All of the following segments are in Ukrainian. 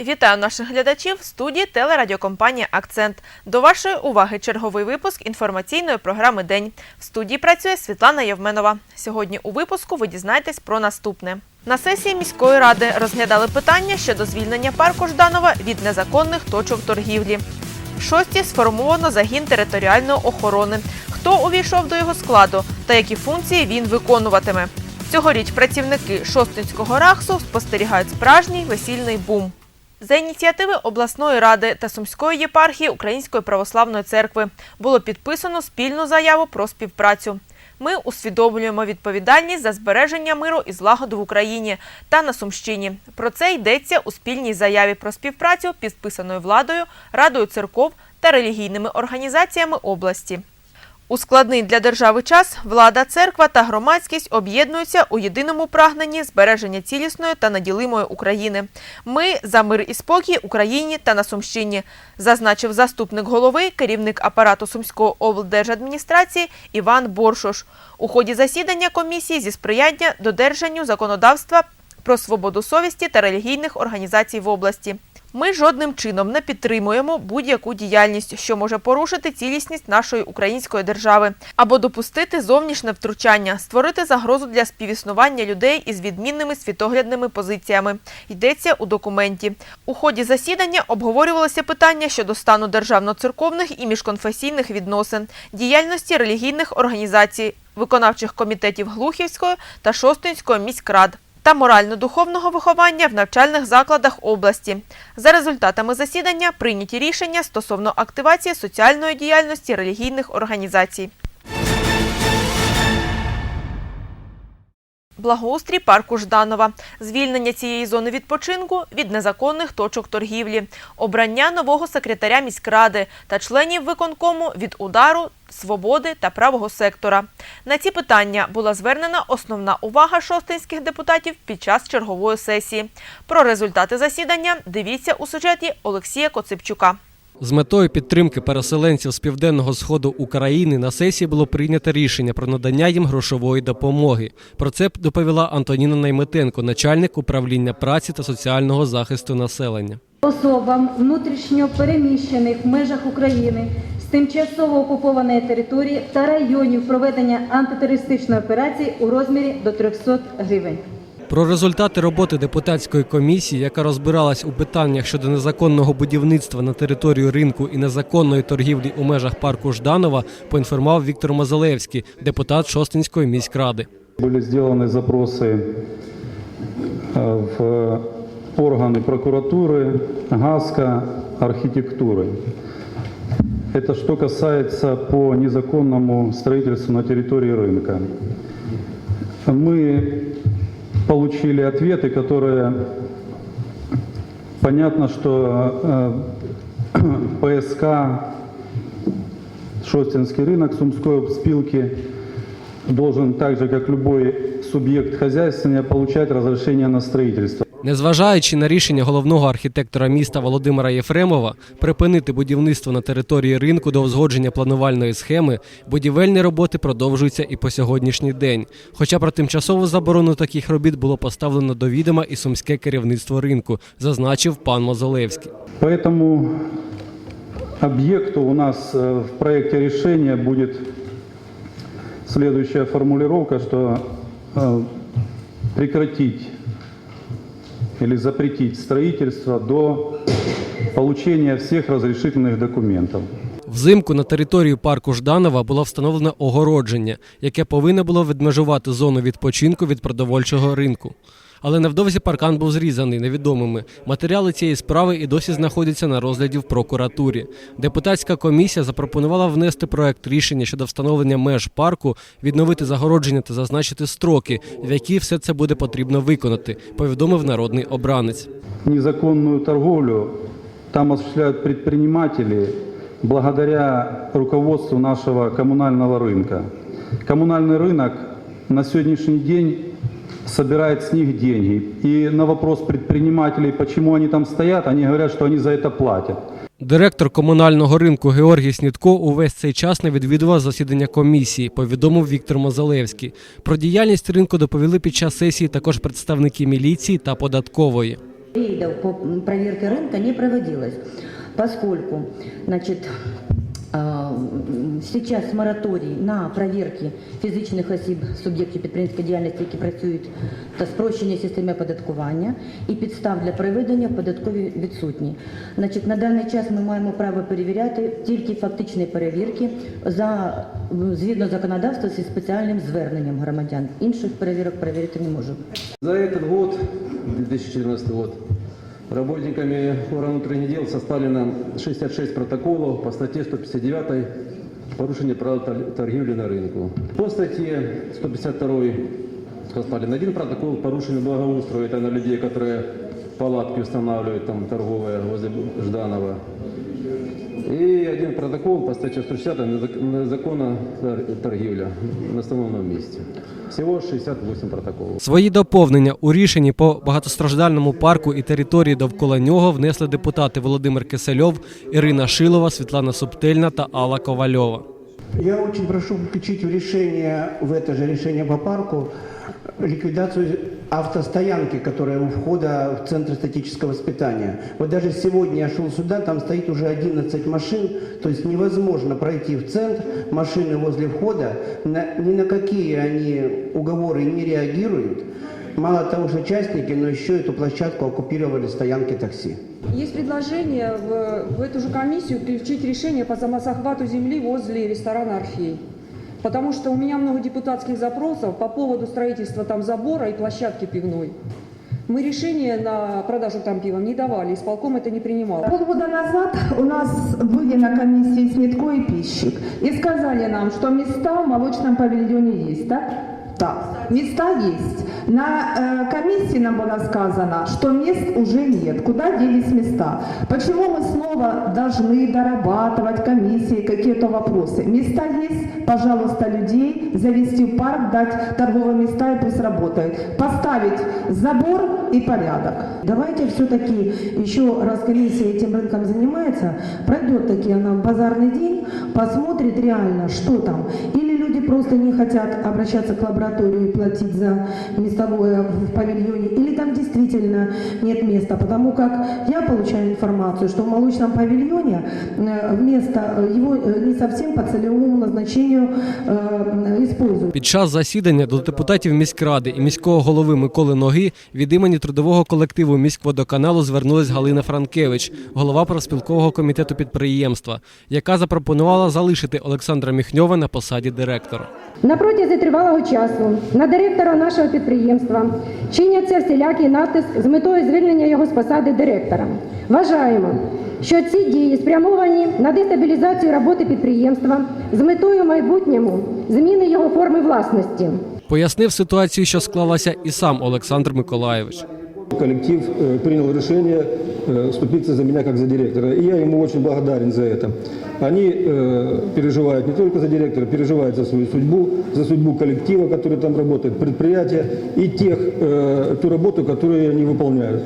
Вітаю наших глядачів в студії телерадіокомпанія Акцент. До вашої уваги черговий випуск інформаційної програми День. В студії працює Світлана Євменова. Сьогодні у випуску ви дізнаєтесь про наступне. На сесії міської ради розглядали питання щодо звільнення парку Жданова від незаконних точок торгівлі. В шості сформовано загін територіальної охорони. Хто увійшов до його складу та які функції він виконуватиме? Цьогоріч працівники Шостинського рахсу спостерігають справжній весільний бум. За ініціативи обласної ради та Сумської єпархії Української православної церкви було підписано спільну заяву про співпрацю. Ми усвідомлюємо відповідальність за збереження миру і злагоду в Україні та на Сумщині. Про це йдеться у спільній заяві про співпрацю, підписаною владою, радою церков та релігійними організаціями області. У складний для держави час влада, церква та громадськість об'єднуються у єдиному прагненні збереження цілісної та наділимої України. Ми за мир і спокій Україні та на Сумщині, зазначив заступник голови, керівник апарату Сумської облдержадміністрації Іван Боршош. У ході засідання комісії зі сприяння додержанню законодавства про свободу совісті та релігійних організацій в області. Ми жодним чином не підтримуємо будь-яку діяльність, що може порушити цілісність нашої української держави, або допустити зовнішнє втручання, створити загрозу для співіснування людей із відмінними світоглядними позиціями. Йдеться у документі. У ході засідання обговорювалося питання щодо стану державно-церковних і міжконфесійних відносин, діяльності релігійних організацій, виконавчих комітетів Глухівської та Шостинської міськрад та морально-духовного виховання в навчальних закладах області. За результатами засідання прийняті рішення стосовно активації соціальної діяльності релігійних організацій. Благоустрій парку Жданова, звільнення цієї зони відпочинку від незаконних точок торгівлі, обрання нового секретаря міськради та членів виконкому від удару, свободи та правого сектора. На ці питання була звернена основна увага шостинських депутатів під час чергової сесії. Про результати засідання дивіться у сюжеті Олексія Коципчука. З метою підтримки переселенців з південного сходу України на сесії було прийнято рішення про надання їм грошової допомоги. Про це доповіла Антоніна Найметенко, начальник управління праці та соціального захисту населення. Особам внутрішньо переміщених в межах України з тимчасово окупованої території та районів проведення антитерористичної операції у розмірі до 300 гривень. Про результати роботи депутатської комісії, яка розбиралась у питаннях щодо незаконного будівництва на територію ринку і незаконної торгівлі у межах парку Жданова, поінформував Віктор Мазалевський, депутат Шостинської міськради. Были сделаны запросы э, в органы прокуратуры, ГАСКО, архитектуры. Это что касается по незаконному строительству на территории рынка. Мы получили ответы, которые понятно, что э, ПСК Шостинский рынок Сумской спилки должен так же, как любой субъект хозяйствования, получать разрешение на строительство. Незважаючи на рішення головного архітектора міста Володимира Єфремова припинити будівництво на території ринку до узгодження планувальної схеми, будівельні роботи продовжуються і по сьогоднішній день. Хоча про тимчасову заборону таких робіт було поставлено до відома і сумське керівництво ринку, зазначив пан Мозолевський. По этому объекту у нас э, в проекте решения будет следующая формулировка, что э, прекратить или запретить строительство до получения всех разрешительных документов. Взимку на територію парку Жданова було встановлено огородження, яке повинно було відмежувати зону відпочинку від продовольчого ринку Але невдовзі паркан був зрізаний невідомими. Матеріали цієї справи і досі знаходяться на розгляді в прокуратурі. Депутатська комісія запропонувала внести проект рішення щодо встановлення меж парку, відновити загородження та зазначити строки, в які все це буде потрібно виконати, повідомив народний обранець. Незаконную торговлю там осуществляют предприниматели благодаря руководству нашего коммунального рынка. Коммунальный рынок на сегодняшний день собирает с них деньги. И на вопрос предпринимателей, почему они там стоят, они говорят, что они за это платят. Директор комунального ринку Георгій Снітко увесь цей час не відвідував засідання комісії, повідомив Віктор Мозалевський. Про діяльність ринку доповіли під час сесії також представники міліції та податкової. Рейдов по м, проверке рынка не проводилось, поскольку значит, а, м, сейчас мораторій на проверки фізичних осіб суб'єктів підприємської діяльності, які працюють та спрощення системи оподаткування і підстав для проведення в податкові відсутні. Значить, на даний час ми маємо право перевіряти тільки фактичні перевірки за згідно законодавства зі спеціальним зверненням громадян. Інших перевірок перевірити не можемо. За этот год, 2014 год, работниками органов внутренних дел составлено 66 протоколов по статье 159 «Порушение правил тор- торгівлі на рынку». По статье 152 составлен один протокол «Порушение благоустройства». Это на людей, которые палатки устанавливают там торговые возле Жданова. И протокол по статье 160 незаконна торгівля на основном месте. Всего 68 протоколов. Свої доповнення у рішенні по багатостраждальному парку і території довкола нього внесли депутати Володимир Кисельов, Ірина Шилова, Світлана Субтельна та Алла Ковальова. Я очень прошу включить в решение, в это же решение по парку, ликвидацию автостоянки, которая у входа в Центр статического воспитания. Вот даже сегодня я шел сюда, там стоит уже 11 машин, то есть невозможно пройти в центр, машины возле входа, на- ни на какие они уговоры не реагируют. Мало того, что частники, но еще эту площадку оккупировали стоянки такси. Есть предложение в, в эту же комиссию включить решение по самозахвату земли возле ресторана «Орфей». Потому что у меня много депутатских запросов по поводу строительства там забора и площадки пивной. Мы решение на продажу там пива не давали, исполком это не принимал. Полгода назад у нас были на комиссии Снитко и Пищик и сказали нам, что места в молочном павильоне есть, так? Так, места есть. На э, комиссии нам было сказано, что мест уже нет. Куда делись места? Почему мы снова должны дорабатывать комиссии какие-то вопросы? Места есть, пожалуйста, людей завести в парк, дать торговые места и пусть работают. Поставить забор и порядок. Давайте все-таки еще раз комиссия этим рынком занимается, пройдет таки она в базарный день, посмотрит реально, что там. Или просто не хотят обращаться к лаборатории и платить за местовое в павильоне, или там действительно нет места, потому как я получаю информацию, что в молочном павильоне э, вместо э, его э, не совсем по целевому назначению э, используют. Під час засідання до депутатів міськради і міського голови Миколи Ноги від імені трудового колективу міськводоканалу звернулась Галина Франкевич, голова проспілкового комітету підприємства, яка запропонувала залишити Олександра Міхньова на посаді директора. На протязі тривалого часу на директора нашого підприємства чиняться всілякий натиск з метою звільнення його з посади директора. Вважаємо, що ці дії спрямовані на дестабілізацію роботи підприємства з метою майбутньому зміни його форми власності. Пояснив ситуацію, що склалася, і сам Олександр Миколаєвич. Коллектив э, принял решение э, вступиться за меня как за директора. И я ему очень благодарен за это. Они э, переживают не только за директора, переживают за свою судьбу, за судьбу коллектива, который там работает, предприятия и тех, ту работу, которую они выполняют.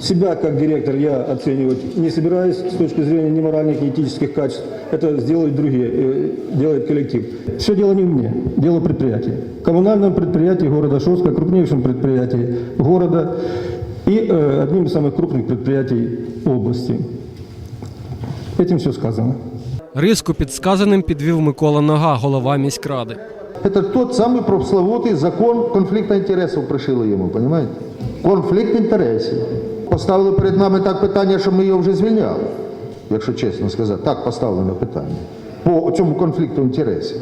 Себя как директор я оценивать не собираюсь с точки зрения ни моральных, ни этических качеств. Это сделают другие, делает коллектив. Все дело не в мне, дело предприятия. Коммунальном предприятии города Шостка, крупнейшем предприятии города и э, одним из самых крупных предприятий области. Этим все сказано. Риску під сказаним підвів Микола Нога, голова міськради. Это тот самый пресловутый закон конфликта интересов пришили йому, понимаете? Конфлікт інтересів. Поставили перед нами так питання, що ми його вже звільняли, якщо чесно сказати. Так поставлено питання по цьому конфлікту інтересів.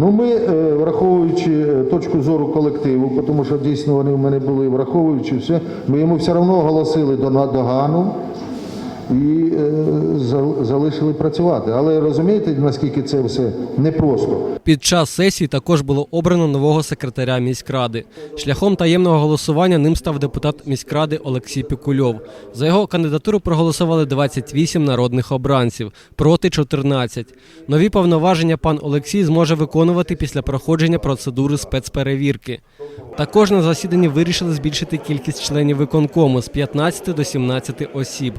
Ну, ми, е, враховуючи е, точку зору колективу, тому що дійсно вони в мене були, враховуючи все, ми йому все одно оголосили до догану і е, залишили працювати. Але розумієте, наскільки це все непросто. Під час сесії також було обрано нового секретаря міськради. Шляхом таємного голосування ним став депутат міськради Олексій Пікульов. За його кандидатуру проголосували 28 народних обранців, проти 14. Нові повноваження пан Олексій зможе виконувати після проходження процедури спецперевірки. Також на засіданні вирішили збільшити кількість членів виконкому з 15 до 17 осіб.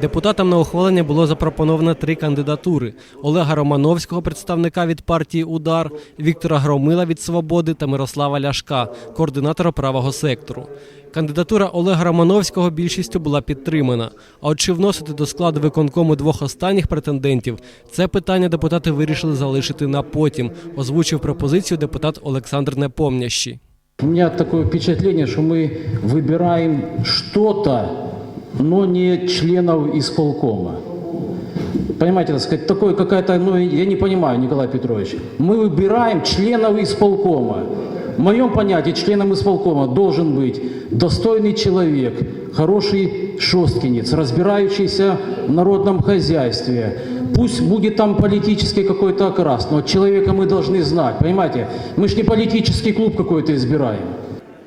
Депутатам на ухвалення було запропоновано три кандидатури: Олега Романовського, представника від партії Удар, Віктора Громила від Свободи та Мирослава Ляшка, координатора правого сектору. Кандидатура Олега Романовського більшістю була підтримана. А от чи вносити до складу виконкому двох останніх претендентів, це питання депутати вирішили залишити на потім, озвучив пропозицію депутат Олександр Непомнящий. У меня такое впечатление, что мы выбираем что-то, но не членов исполкома. Понимаете, так сказать, такое какая-то, ну, я не понимаю, Николай Петрович. Мы выбираем членов исполкома. В моем понятии членом исполкома должен быть достойный человек, хороший шосткинец, разбирающийся в народном хозяйстве. Пусть будет там политический какой-то окрас, но человека мы должны знать, понимаете? Мы ж не политический клуб какой-то избираем.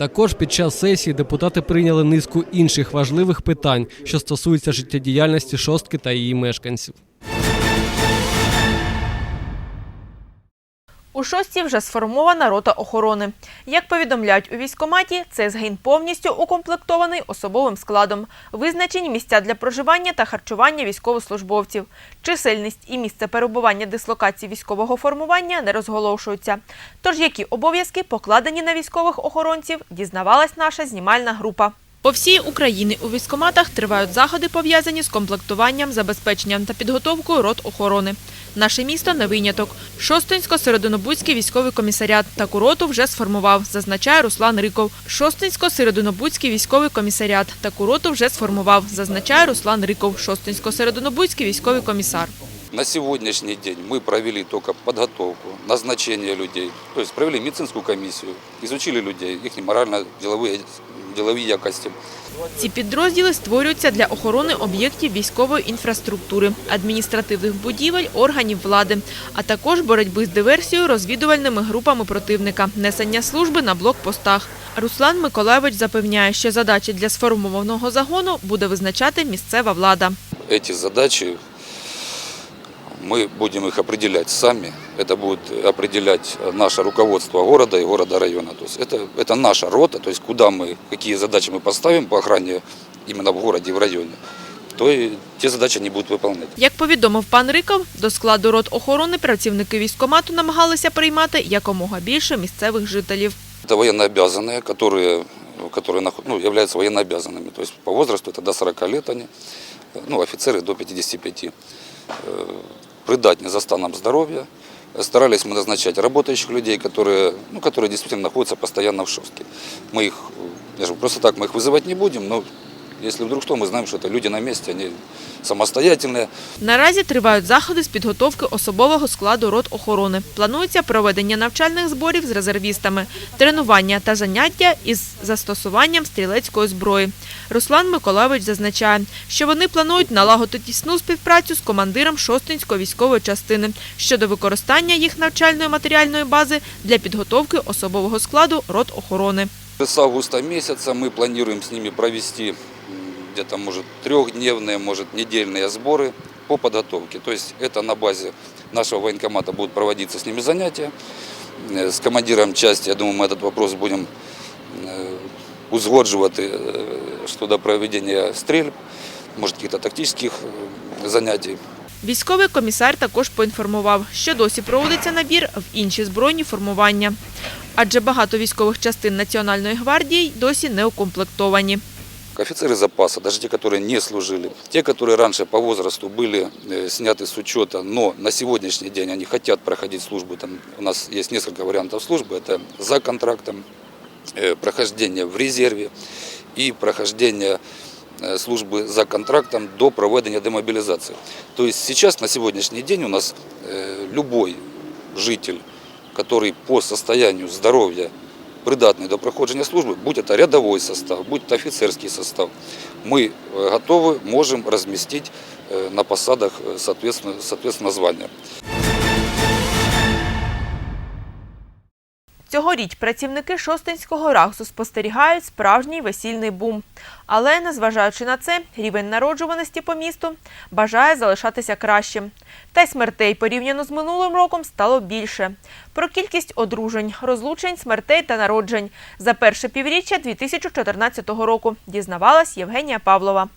Також під час сесії депутати прийняли низку інших важливих питань, що стосуються життєдіяльності шостки та її мешканців. У шостій вже сформована рота охорони. Як повідомляють у військкоматі, цей згін повністю укомплектований особовим складом. Визначені місця для проживання та харчування військовослужбовців. Чисельність і місце перебування дислокації військового формування не розголошуються. Тож які обов'язки покладені на військових охоронців, дізнавалась наша знімальна група. По всій Україні у військкоматах тривають заходи, пов'язані з комплектуванням, забезпеченням та підготовкою рот охорони. Наше місто не виняток. Шостинсько-Серединобудський військовий комісаріат таку роту вже сформував, зазначає Руслан Риков. Шостинсько-Серединобудський військовий комісаріат таку роту вже сформував, зазначає Руслан Риков. Шостинсько-Серединобудський військовий комісар. На сегодняшний день мы провели только подготовку, назначение людей, то есть провели медицинскую комиссию, изучили людей, их морально-деловые делові якості. Ці підрозділи створюються для охорони об'єктів військової інфраструктури, адміністративних будівель, органів влади, а також боротьби з диверсією розвідувальними групами противника, несення служби на блокпостах. Руслан Миколаєвич запевняє, що задачі для сформованого загону буде визначати місцева влада. Эти задачи мы будем их определять сами. Это будет определять наше руководство города и города района. То есть это, это наша рота, то есть куда мы, какие задачи мы поставим по охране именно в городе и в районе, то и те задачи они будут выполнять. Як повідомив пан Риков, до складу рот охорони працівники військкомату намагалися приймати якомога більше місцевих жителів. Это военнообязанные, которые, которые наход- ну, являются военнообязанными. То есть по возрасту это до 40 лет они, ну, офицеры до 55. Э, Придатны за станом здоровья. Старались мы назначать работающих людей, которые, ну, которые действительно находятся постоянно в шостке. Мы их, я же просто так мы их вызывать не будем, но если вдруг что, мы знаем, что это люди на месте, они самостоятельные. Наразі тривають заходи з підготовки особового складу рот охорони. Планується проведення навчальних зборів з резервістами, тренування та заняття із застосуванням стрілецької зброї. Руслан Миколаївич зазначає, що вони планують налагодити тісну співпрацю з командиром Шостинської військової частини щодо використання їх навчальної матеріальної бази для підготовки особового складу рот охорони. С августа месяца мы планируем с ними провести м, где-то, может, трехдневные, может, недельные сборы по подготовке. То есть это на базе нашего военкомата будут проводиться с ними занятия. Э, С командиром части, я думаю, мы этот вопрос будем э, узгоджувати э, щодо проведения стрельб, может, каких-то тактических э, занятий. Військовий комісар також поінформував, що досі проводиться набір в інші збройні формування. Адже багато військових частин Національної гвардії й досі не укомплектовані. Офицеры запаса, даже те, которые не служили, те, которые раньше по возрасту были э, сняты с учета, но на сегодняшний день они хотят проходить службу, там у нас есть несколько вариантов службы, это за контрактом, э, прохождение в резерве и прохождение э, службы за контрактом до проведения демобилизации. То есть сейчас, на сегодняшний день у нас любой житель, который по состоянию здоровья придатный до проходження службы, будь это рядовой состав, будь это офицерский состав, мы э, готовы, можем разместить э, на посадах э, соответственно, соответственно звания. Цьогоріч працівники Шостинського РАГСу спостерігають справжній весільний бум. Але, незважаючи на це, рівень народжуваності по місту бажає залишатися кращим. Та й смертей порівняно з минулим роком стало більше. Про кількість одружень, розлучень, смертей та народжень за перше півріччя 2014 року дізнавалась Євгенія Павлова.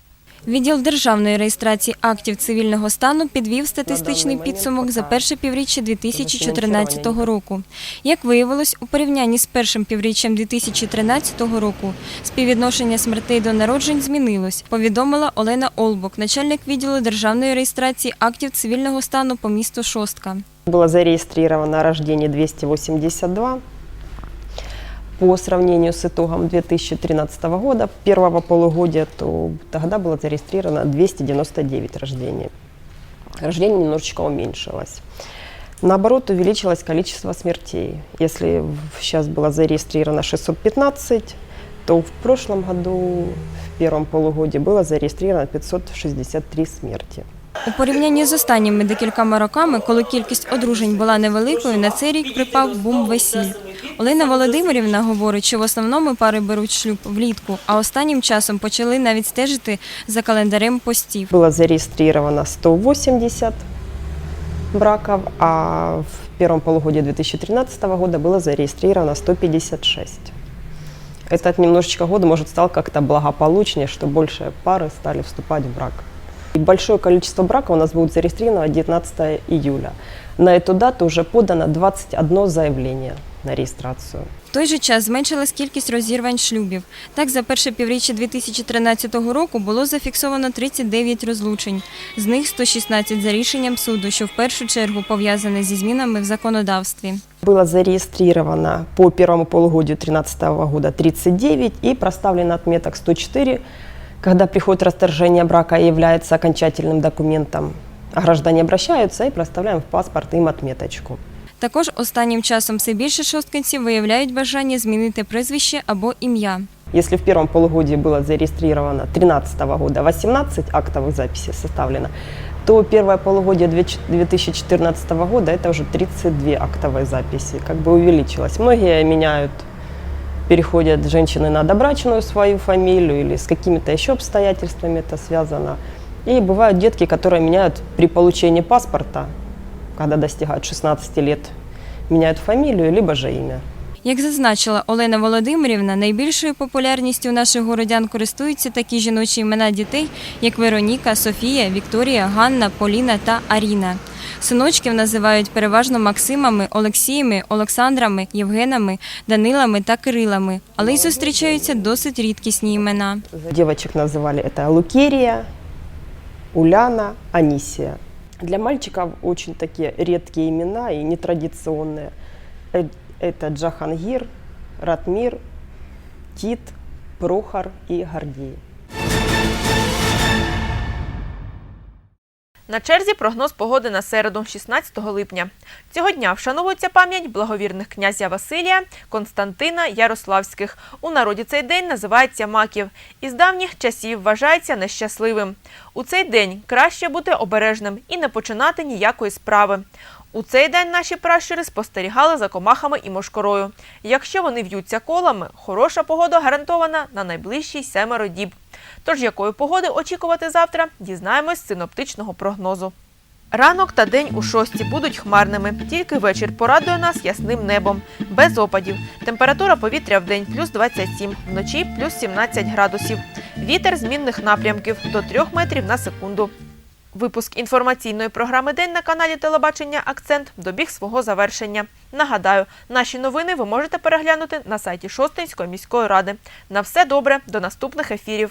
Відділ державної реєстрації актів цивільного стану підвів статистичний підсумок за перше півріччя 2014 року. Як виявилось, у порівнянні з першим півріччям 2013 року співвідношення смертей до народжень змінилось, повідомила Олена Олбок, начальник відділу державної реєстрації актів цивільного стану по місту Шостка. Было зарегистрировано рождение 282 По сравнению с итогом 2013 года, первого полугодия, то тогда было зарегистрировано 299 рождений. Рождение немножечко уменьшилось. Наоборот, увеличилось количество смертей. Если в- сейчас было зарегистрировано 615, то в прошлом году, в первом полугодии, было зарегистрировано 563 смерти. У порівнянні з останніми декількома роками, коли кількість одружень була невеликою, на цей рік припав бум весіль. Олена Володимирівна говорить, що в основному пари беруть шлюб влітку, а останнім часом почали навіть стежити за календарем постів. Было зарегистрировано 180 браков, а в первом полугодии 2013 года было зарегистрировано 156. Этот немножечко года, может, стал как-то благополучнее, что больше пары стали вступать в брак. И большое количество браков у нас будет зарегистрировано 19 июля. На эту дату уже подано 21 заявление на регистрацию. В той же час зменшилась кількість розірвань шлюбів. Так, за перше півріччя 2013 року було зафіксовано 39 розлучень, з них 116 за рішенням суду, що в першу чергу пов'язане зі змінами в законодавстві. Было зарегистрировано по первому полугодию 2013 года 39 и проставлено отметок 104, когда приходит расторжение брака и является окончательным документом. А граждане обращаются и проставляем в паспорт им отметочку. Також останнім часом все більше шосткинців виявляють бажання змінити прізвище або ім'я. Если в первом полугодии было зарегистрировано 2013 года 18 актовых записей составлено, то первое полугодие 2014 года это уже 32 актовые записи, как бы увеличилось. Многие меняют, переходят женщины на добрачную свою фамилию или с какими-то еще обстоятельствами это связано. И бывают детки, которые меняют при получении паспорта, когда достигают 16 лет, меняют фамилию либо же имя. Як зазначила Олена Володимирівна, найбільшою популярністю наших городян користуються такі жіночі імена дітей, як Вероніка, Софія, Вікторія, Ганна, Поліна та Аріна. Синочків називають переважно Максимами, Олексіями, Олександрами, Євгенами, Данилами та Кирилами, але й зустрічаються досить рідкісні імена. Девочек называли это Лукерия, Уляна, Анисия. Для мальчиков очень такие редкие имена и нетрадиционные. Э, Это Джахангир, Ратмир, Тит, Прохор и Гордей. На черзі прогноз погоди на середу, 16 липня. Цього дня вшановується пам'ять благовірних князя Василія, Константина Ярославських. У народі цей день називається Маків. Із давніх часів вважається нещасливим. У цей день краще бути обережним і не починати ніякої справи. У цей день наші пращури спостерігали за комахами і мошкорою. Якщо вони в'ються колами, хороша погода гарантована на найближчі семеро діб. Тож якої погоди очікувати завтра, дізнаємось з синоптичного прогнозу. Ранок та день у шості будуть хмарними, тільки вечір порадує нас ясним небом, без опадів. Температура повітря в день плюс 27, вночі плюс 17 градусів. Вітер змінних напрямків до 3 метрів на секунду. Випуск інформаційної програми День на каналі Телебачення Акцент добіг свого завершення. Нагадаю, наші новини ви можете переглянути на сайті Шостинської міської ради. На все добре, до наступних ефірів.